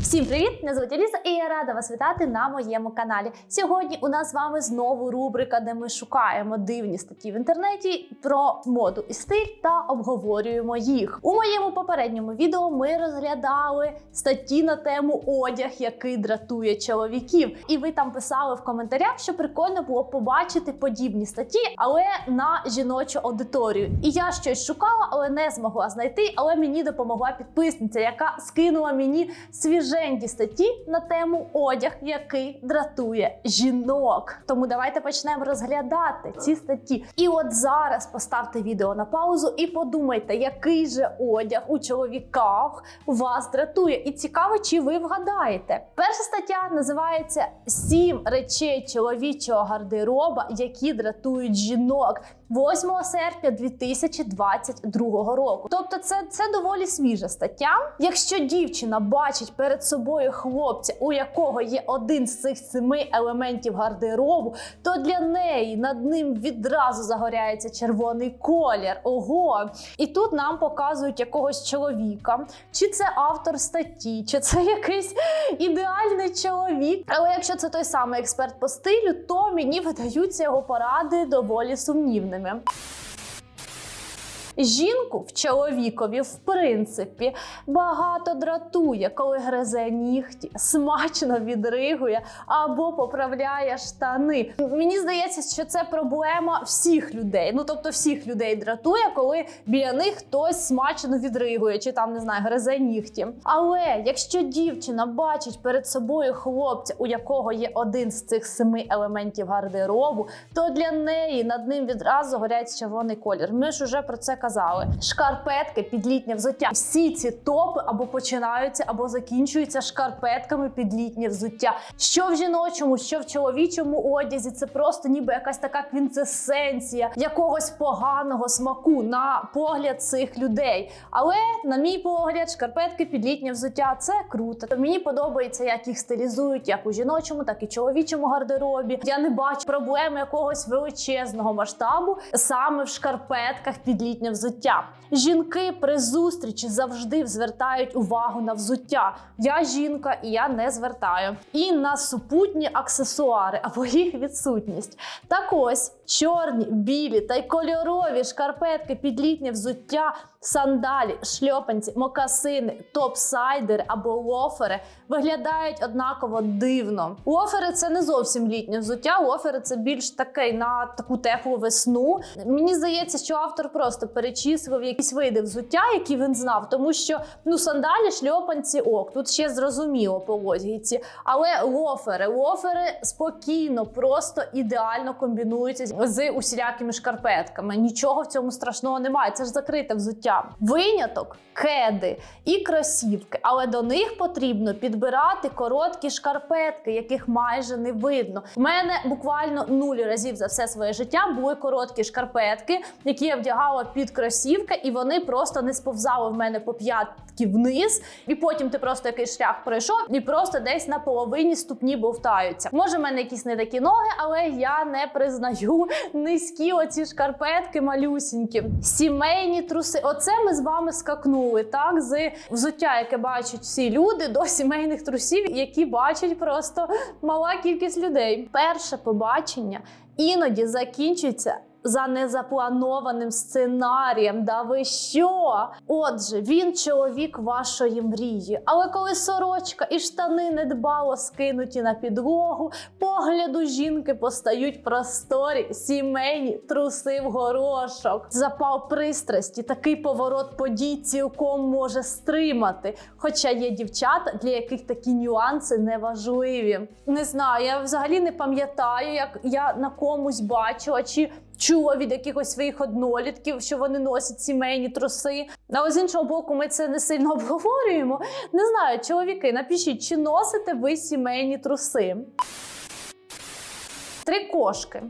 Всім привіт! Мене звуть Аліса, і я рада вас вітати на моєму каналі. Сьогодні у нас з вами знову рубрика, де ми шукаємо дивні статті в інтернеті про моду і стиль та обговорюємо їх. У моєму попередньому відео ми розглядали статті на тему одяг, який дратує чоловіків. І ви там писали в коментарях, що прикольно було побачити подібні статті, але на жіночу аудиторію. І я щось шукала, але не змогла знайти. Але мені допомогла підписниця, яка скинула мені свіженькі статті на тему одяг, який дратує жінок. Тому давайте почнемо розглядати ці статті. І от зараз поставте відео на паузу і подумайте, який же одяг у чоловіках вас дратує. І цікаво, чи ви вгадаєте. Перша стаття називається Сім речей чоловічого гардероба, які дратують жінок. 8 серпня 2022 року. Тобто, це, це доволі свіжа стаття. Якщо дівчина бачить перед собою хлопця, у якого є один з цих семи елементів гардеробу, то для неї над ним відразу загоряється червоний колір. Ого! І тут нам показують якогось чоловіка, чи це автор статті, чи це якийсь ідеальний чоловік. Але якщо це той самий експерт по стилю, то мені видаються його поради доволі сумнівними. Жінку в чоловікові, в принципі, багато дратує, коли гризе нігті, смачно відригує або поправляє штани. Мені здається, що це проблема всіх людей. Ну тобто, всіх людей дратує, коли біля них хтось смачно відригує, чи там не знаю, гризе нігті. Але якщо дівчина бачить перед собою хлопця, у якого є один з цих семи елементів гардеробу, то для неї над ним відразу горять червоний колір. Ми ж уже про це казали. Шкарпетки під літнє взуття. Всі ці топи або починаються, або закінчуються шкарпетками під літнє взуття. Що в жіночому, що в чоловічому одязі, це просто ніби якась така квінцесенція якогось поганого смаку на погляд цих людей. Але, на мій погляд, шкарпетки під літнє взуття це круто. Мені подобається, як їх стилізують, як у жіночому, так і чоловічому гардеробі. Я не бачу проблеми якогось величезного масштабу саме в шкарпетках під літнє взуття. Жінки при зустрічі завжди звертають увагу на взуття. Я жінка і я не звертаю. І на супутні аксесуари або їх відсутність. Так ось чорні, білі та й кольорові шкарпетки під літнє взуття, сандалі, шльопанці, мокасини, топ-сайдери або лофери виглядають однаково дивно. Лофери це не зовсім літнє взуття. Лофери це більш таке на таку теплу весну. Мені здається, що автор просто перечислив якісь види взуття, які він знав, тому що ну сандалі, шльопанці, ок, тут ще зрозуміло по логіці. Але лофери, лофери спокійно, просто ідеально комбінуються з усілякими шкарпетками. Нічого в цьому страшного немає. Це ж закрите взуття. Виняток, кеди і кросівки, але до них потрібно підбирати короткі шкарпетки, яких майже не видно. У мене буквально нуль разів за все своє життя були короткі шкарпетки, які я вдягала під кросівки, і вони просто не сповзали в мене по п'ятки вниз. І потім ти просто якийсь шлях пройшов і просто десь на половині ступні бовтаються. Може, в мене якісь не такі ноги, але я не признаю низькі оці шкарпетки малюсінькі. Сімейні труси. Оце ми з вами скакнули так з взуття, яке бачать всі люди, до сімейних трусів, які бачать просто мала кількість людей. Перше побачення іноді закінчується. За незапланованим сценарієм, да ви що? Отже, він чоловік вашої мрії. Але коли сорочка і штани недбало скинуті на підлогу, погляду жінки постають просторі, сімейні труси в горошок. Запал пристрасті, такий поворот подій цілком може стримати. Хоча є дівчата, для яких такі нюанси не важливі. Не знаю, я взагалі не пам'ятаю, як я на комусь бачила чи чула від якихось своїх однолітків, що вони носять сімейні труси. Але з іншого боку, ми це не сильно обговорюємо. Не знаю, чоловіки, напишіть, чи носите ви сімейні труси? Три кошки.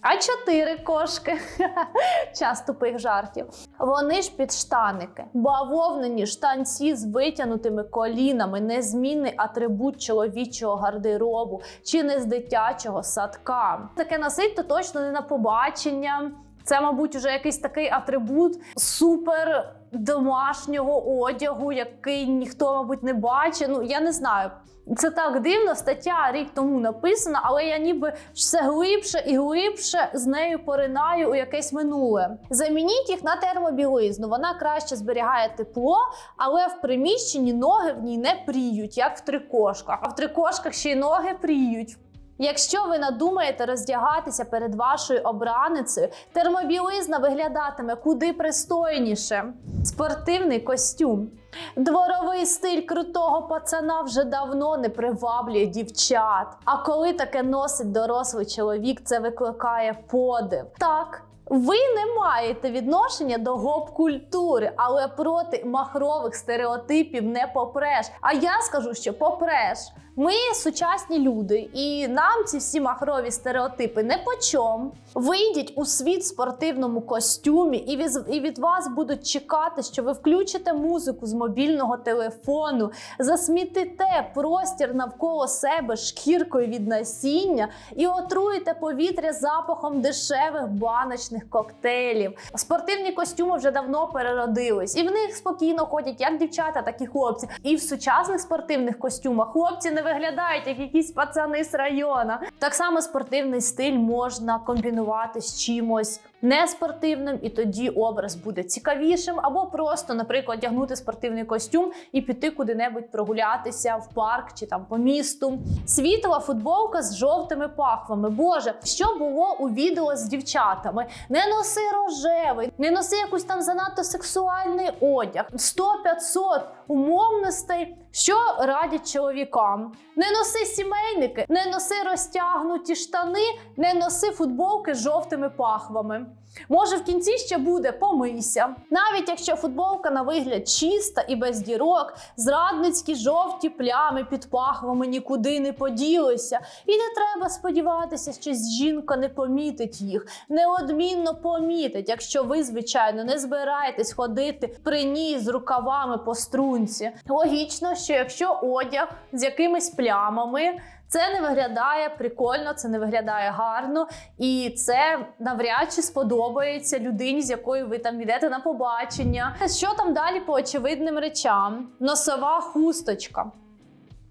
А чотири кошки. Час тупих жартів. Вони ж підштаники. Бавовнені штанці з витягнутими колінами, незмінний атрибут чоловічого гардеробу чи не з дитячого садка. Таке носить то точно не на побачення. Це, мабуть, уже якийсь такий атрибут супер домашнього одягу, який ніхто, мабуть, не бачить. Ну я не знаю. Це так дивно, стаття рік тому написана, але я ніби все глибше і глибше з нею поринаю у якесь минуле. Замініть їх на термобілизну. Вона краще зберігає тепло, але в приміщенні ноги в ній не пріють, як в трикошках. А в трикошках ще й ноги пріють. Якщо ви надумаєте роздягатися перед вашою обраницею, термобілизна виглядатиме куди пристойніше. Спортивний костюм. Дворовий стиль крутого пацана вже давно не приваблює дівчат. А коли таке носить дорослий чоловік, це викликає подив. Так. Ви не маєте відношення до гоп-культури, але проти махрових стереотипів не попреш. А я скажу, що попреш. Ми сучасні люди, і нам ці всі махрові стереотипи не по чому. Вийдіть у світ в спортивному костюмі, і від, і від вас будуть чекати, що ви включите музику з мобільного телефону, засмітите простір навколо себе шкіркою від насіння і отруєте повітря запахом дешевих баночних коктейлів. Спортивні костюми вже давно переродились, і в них спокійно ходять як дівчата, так і хлопці. І в сучасних спортивних костюмах хлопці не виглядають як якісь пацани з района. Так само спортивний стиль можна комбінувати з чимось неспортивним, і тоді образ буде цікавішим, або просто, наприклад, одягнути спортивний костюм і піти куди-небудь прогулятися в парк чи там по місту. Світла футболка з жовтими пахвами. Боже, що було у відео з дівчатами? Не носи рожевий, не носи якусь там занадто сексуальний одяг. 100-500 умовностей. Що радять чоловікам? Не носи сімейники, не носи розтягнуті штани, не носи футболки з жовтими пахвами. Може, в кінці ще буде помийся. Навіть якщо футболка на вигляд чиста і без дірок, зрадницькі жовті плями під пахвами нікуди не поділися. І не треба сподіватися, що жінка не помітить їх. Неодмінно помітить, якщо ви, звичайно, не збираєтесь ходити при ній з рукавами по струнці. Логічно, що якщо одяг з якимись плямами. Це не виглядає прикольно, це не виглядає гарно, і це навряд чи сподобається людині, з якою ви там йдете на побачення. Що там далі по очевидним речам? Носова хусточка.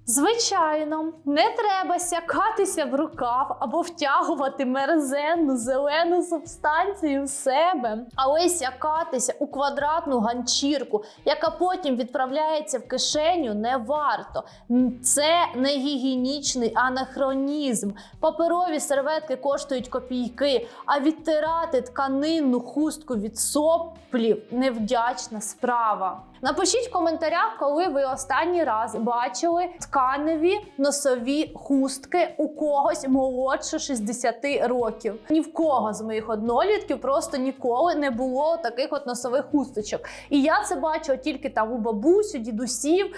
Звичайно, не треба сякатися в рукав або втягувати мерзенну зелену субстанцію в себе, але сякатися у квадратну ганчірку, яка потім відправляється в кишеню, не варто. Це не гігієнічний анахронізм. Паперові серветки коштують копійки, а відтирати тканинну хустку від соплів невдячна справа. Напишіть в коментарях, коли ви останній раз бачили тканеві носові хустки у когось молодше 60 років. Ні в кого з моїх однолітків просто ніколи не було таких от носових хусточок. І я це бачила тільки там у бабусю, дідусів.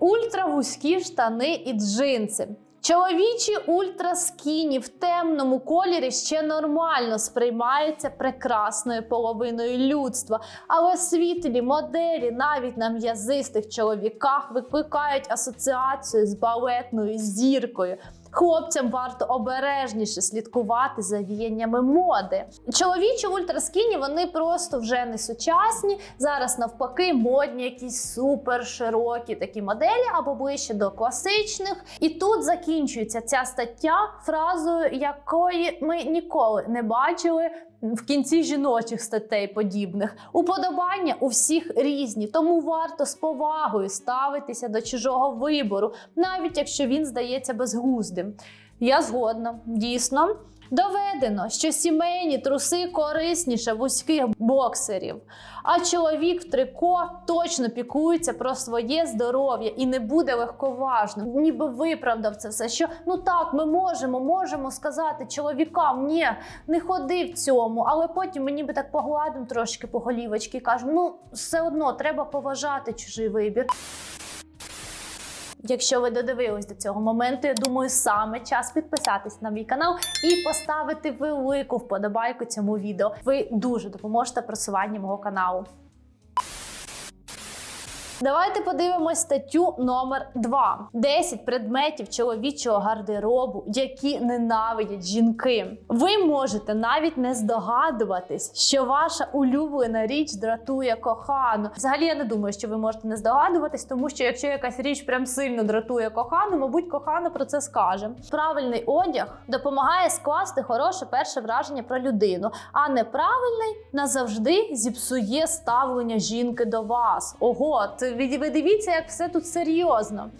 Ультравузькі штани і джинси. Чоловічі ультраскіні в темному кольорі ще нормально сприймаються прекрасною половиною людства, але світлі моделі навіть на м'язистих чоловіках викликають асоціацію з балетною зіркою. Хлопцям варто обережніше слідкувати за віяннями моди. Чоловічі ультраскіні вони просто вже не сучасні. Зараз навпаки модні, якісь супер широкі такі моделі або ближче до класичних. І тут закінчується ця стаття фразою, якої ми ніколи не бачили. В кінці жіночих статей подібних уподобання у всіх різні, тому варто з повагою ставитися до чужого вибору, навіть якщо він здається безглуздим. Я згодна, дійсно. Доведено, що сімейні труси корисніше вузьких боксерів, а чоловік в трико точно пікується про своє здоров'я і не буде легковажним. Ніби виправдав це все. Що ну так, ми можемо, можемо сказати чоловікам, ні, не ходи в цьому, але потім ми ніби так погладимо трошки по голівочки і кажемо, ну все одно треба поважати чужий вибір. Якщо ви додивились до цього моменту, я думаю, саме час підписатись на мій канал і поставити велику вподобайку цьому відео. Ви дуже допоможете просуванню мого каналу. Давайте подивимось статтю номер 2. 10 предметів чоловічого гардеробу, які ненавидять жінки. Ви можете навіть не здогадуватись, що ваша улюблена річ дратує кохану. Взагалі, я не думаю, що ви можете не здогадуватись, тому що якщо якась річ прям сильно дратує кохану, мабуть, кохана про це скаже. Правильний одяг допомагає скласти хороше перше враження про людину, а неправильний назавжди зіпсує ставлення жінки до вас. Ого, це ви дивіться, як все тут серйозно.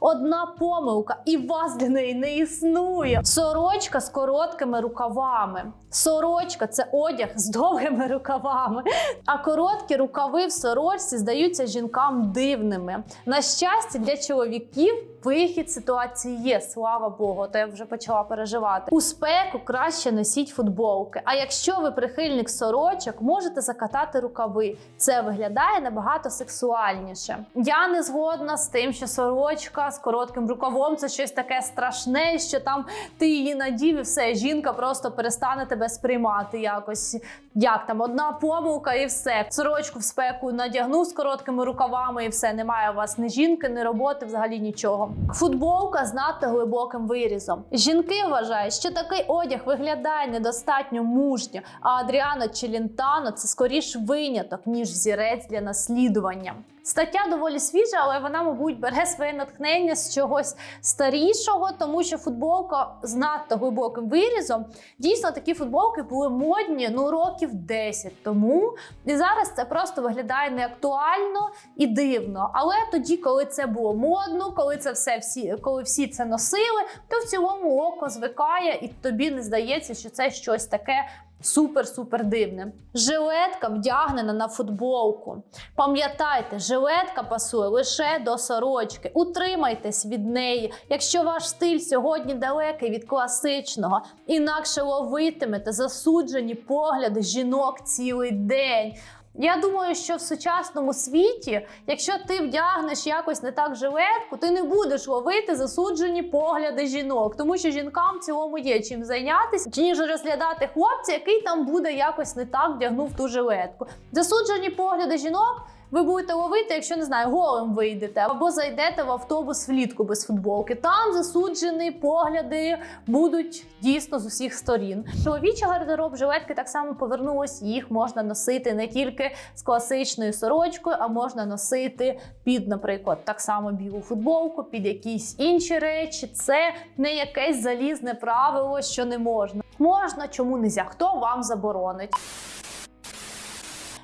Одна помилка, і вас для неї не існує. Сорочка з короткими рукавами. Сорочка це одяг з довгими рукавами. А короткі рукави в сорочці здаються жінкам дивними. На щастя, для чоловіків вихід ситуації є. Слава Богу, то я вже почала переживати. У спеку краще носіть футболки. А якщо ви прихильник сорочок, можете закатати рукави. Це виглядає набагато сексуальніше. Я не згодна з тим, що сорочка з коротким рукавом це щось таке страшне, що там ти її надів і все, жінка просто перестане тебе сприймати якось. Як там одна помилка і все. Сорочку в спеку надягнув з короткими рукавами, і все. Немає у вас ні жінки, ні роботи, взагалі нічого. Футболка з надто глибоким вирізом. Жінки вважають, що такий одяг виглядає недостатньо мужньо. А Адріано Челінтано це скоріш виняток, ніж зірець для наслідування. Стаття доволі свіжа, але вона, мабуть, бере своє натхнення з чогось старішого, тому що футболка з надто глибоким вирізом. Дійсно, такі футболки були модні ну років 10 тому. І зараз це просто виглядає неактуально і дивно. Але тоді, коли це було модно, коли це все всі, коли всі це носили, то в цілому око звикає, і тобі не здається, що це щось таке Супер-супер дивне. Жилетка вдягнена на футболку. Пам'ятайте, жилетка пасує лише до сорочки. Утримайтесь від неї, якщо ваш стиль сьогодні далекий від класичного, інакше ловитимете засуджені погляди жінок цілий день. Я думаю, що в сучасному світі, якщо ти вдягнеш якось не так жилетку, ти не будеш ловити засуджені погляди жінок, тому що жінкам в цілому є чим зайнятися, ніж розглядати хлопця, який там буде якось не так вдягнув ту жилетку. Засуджені погляди жінок. Ви будете ловити, якщо не знаю, голим вийдете або зайдете в автобус влітку без футболки. Там засуджені погляди будуть дійсно з усіх сторін. Чоловічий гардероб жилетки так само повернулось. Їх можна носити не тільки з класичною сорочкою, а можна носити під, наприклад, так само білу футболку, під якісь інші речі. Це не якесь залізне правило, що не можна. Можна, чому нельзя? Хто вам заборонить?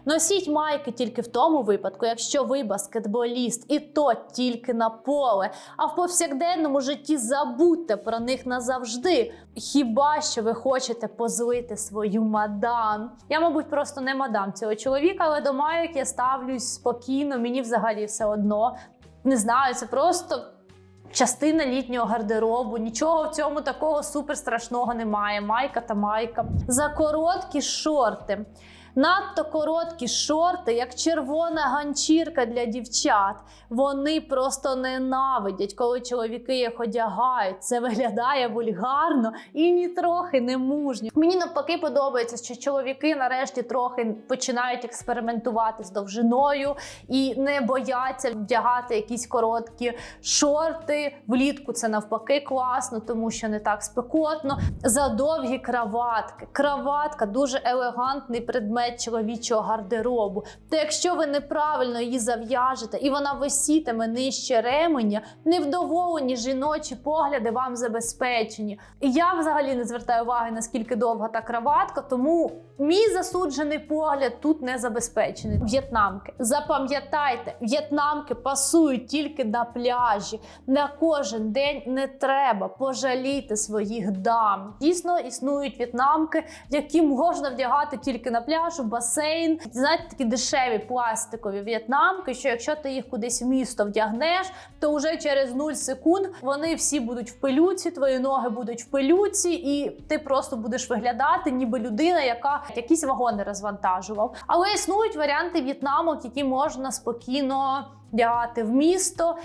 Носіть майки тільки в тому випадку, якщо ви баскетболіст, і то тільки на поле. А в повсякденному житті забудьте про них назавжди. Хіба що ви хочете позлити свою мадам? Я, мабуть, просто не мадам цього чоловіка, але до майок я ставлюсь спокійно. Мені взагалі все одно не знаю, це просто. Частина літнього гардеробу, нічого в цьому такого супер страшного немає. Майка та майка. За короткі шорти. Надто короткі шорти, як червона ганчірка для дівчат. Вони просто ненавидять, коли чоловіки їх одягають. Це виглядає вульгарно і нітрохи не мужньо. Мені навпаки подобається, що чоловіки нарешті трохи починають експериментувати з довжиною і не бояться вдягати якісь короткі шорти. Влітку це навпаки класно, тому що не так спекотно. За довгі краватки. Краватка дуже елегантний предмет чоловічого гардеробу. То якщо ви неправильно її зав'яжете і вона висітиме нижче ременя, невдоволені жіночі погляди вам забезпечені. І я взагалі не звертаю уваги, наскільки довга та краватка, тому мій засуджений погляд тут не забезпечений. В'єтнамки. Запам'ятайте, в'єтнамки пасують тільки на пляжі. На кожен день не треба пожаліти своїх дам. Дійсно існують в'єтнамки, які можна вдягати тільки на пляжу, басейн. Знаєте, такі дешеві пластикові в'єтнамки, що якщо ти їх кудись в місто вдягнеш, то вже через 0 секунд вони всі будуть в пилюці, твої ноги будуть в пилюці, і ти просто будеш виглядати, ніби людина, яка якісь вагони розвантажував. Але існують варіанти в'єтнамок, які можна спокійно вдягати в місто.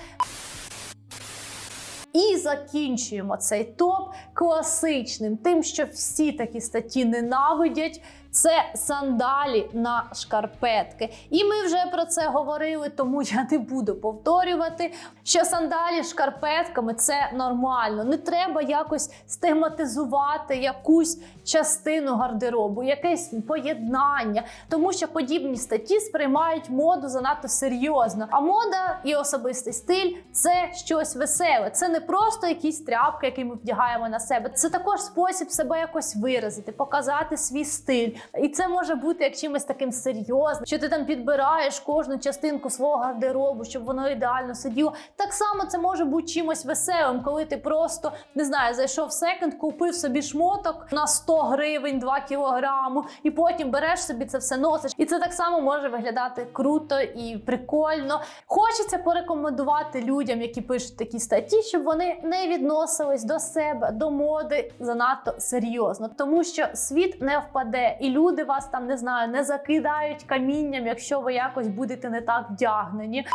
І закінчуємо цей топ класичним, тим, що всі такі статті ненавидять. Це сандалі на шкарпетки. І ми вже про це говорили, тому я не буду повторювати, що сандалі шкарпетками це нормально. Не треба якось стигматизувати якусь частину гардеробу, якесь поєднання, тому що подібні статті сприймають моду занадто серйозно. А мода і особистий стиль це щось веселе. Це не просто якісь тряпки, які ми вдягаємо на себе. Це також спосіб себе якось виразити, показати свій стиль. І це може бути як чимось таким серйозним, що ти там підбираєш кожну частинку свого гардеробу, щоб воно ідеально сиділо. Так само це може бути чимось веселим, коли ти просто не знаю, зайшов в секонд, купив собі шмоток на 100 гривень, 2 кілограму, і потім береш собі це все носиш. І це так само може виглядати круто і прикольно. Хочеться порекомендувати людям, які пишуть такі статті, щоб вони не відносились до себе, до моди занадто серйозно, тому що світ не впаде, і люди вас там не знаю, не закидають камінням, якщо ви якось будете не так вдягнені.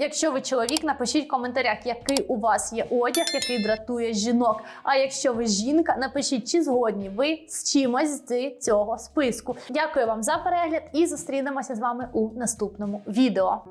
Якщо ви чоловік, напишіть в коментарях, який у вас є одяг, який дратує жінок. А якщо ви жінка, напишіть, чи згодні ви з чимось з цього списку. Дякую вам за перегляд і зустрінемося з вами у наступному відео.